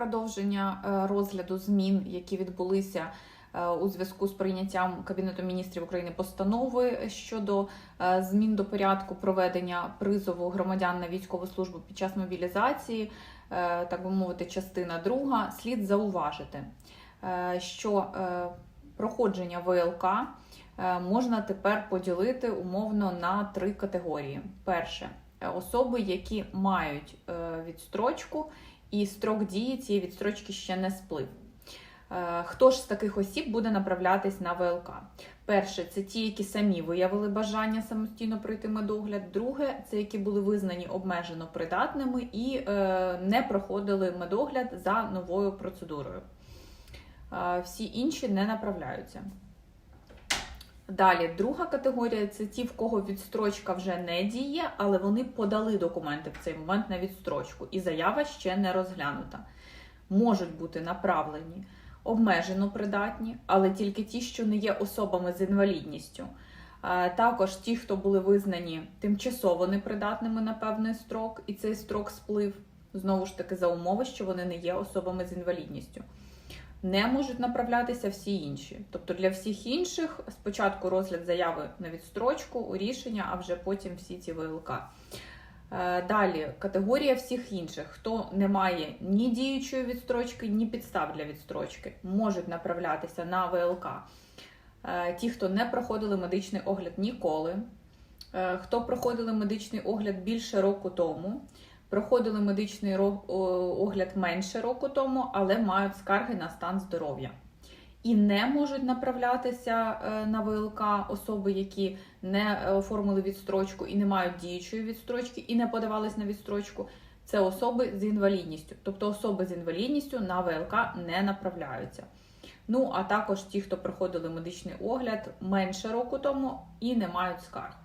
продовження е, розгляду змін, які відбулися е, у зв'язку з прийняттям Кабінету міністрів України постанови щодо е, змін до порядку проведення призову громадян на військову службу під час мобілізації, так би мовити, частина друга, слід зауважити, що проходження ВЛК можна тепер поділити умовно на три категорії. Перше особи, які мають відстрочку, і строк дії цієї відстрочки ще не сплив. Е, Хто ж з таких осіб буде направлятись на ВЛК? Перше, це ті, які самі виявили бажання самостійно пройти медогляд. Друге, це які були визнані обмежено придатними і е, не проходили медогляд за новою процедурою. Е, Всі інші не направляються. Далі, друга категорія це ті, в кого відстрочка вже не діє, але вони подали документи в цей момент на відстрочку, і заява ще не розглянута. Можуть бути направлені обмежено придатні, але тільки ті, що не є особами з інвалідністю. Також ті, хто були визнані тимчасово непридатними на певний строк, і цей строк сплив, знову ж таки, за умови, що вони не є особами з інвалідністю не можуть направлятися всі інші. Тобто для всіх інших спочатку розгляд заяви на відстрочку, рішення, а вже потім всі ці ВЛК. Е, Далі категорія всіх інших, хто не має ні діючої відстрочки, ні підстав для відстрочки, можуть направлятися на ВЛК. Е, Ті, хто не проходили медичний огляд ніколи, е, хто проходили медичний огляд більше року тому, проходили медичний огляд менше року тому, але мають скарги на стан здоров'я. І не можуть направлятися е, на ВЛК особи, які не оформили відстрочку і не мають діючої відстрочки, і не подавались на відстрочку. Це особи з інвалідністю. Тобто особи з інвалідністю на ВЛК не направляються. Ну, а також ті, хто проходили медичний огляд менше року тому і не мають скарг.